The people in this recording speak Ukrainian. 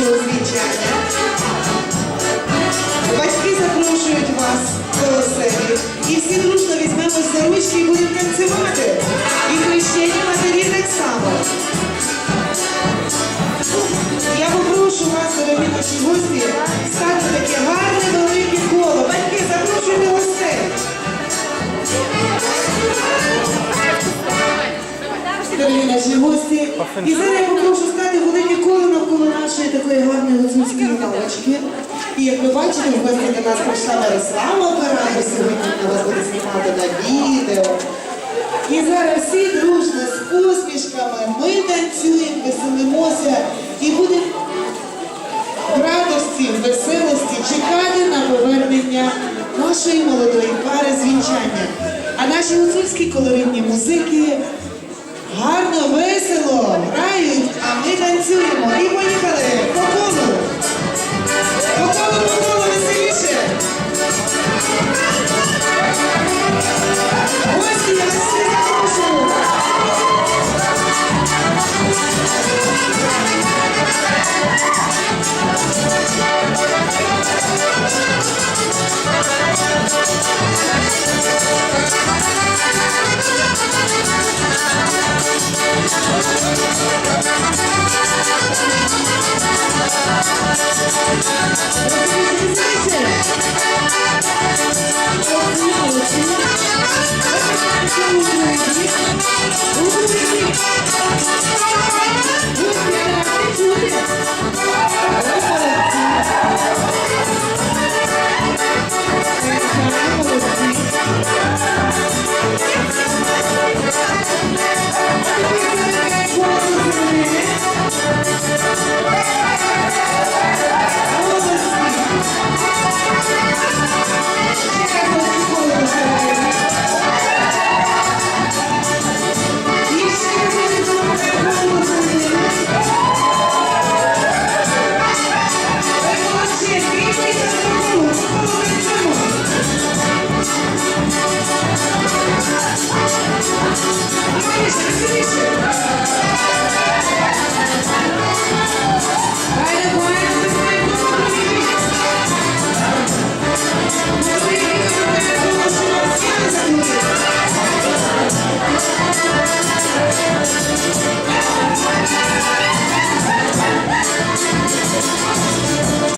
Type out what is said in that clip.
нашого звінчання. Батьки запрошують вас до оселі. І всі дружно візьмемось за ручки і будемо танцювати. І хрещені матері так само. Я попрошу вас, дорогі наші гості, стати таке гарне велике коло. Батьки, запрошуйте гостей. Дорогі наші гості. І зараз я попрошу калочки. І як ви бачите, в гості до нас прийшла Мирослава Бараба, сьогодні на вас буде знімати на відео. І зараз всі дружно з посмішками ми танцюємо, веселимося і будемо в радості, в веселості чекати на повернення нашої молодої пари звінчання. А наші гуцульські колоритні музики гарно, весело грають, а ми танцюємо і поїхали!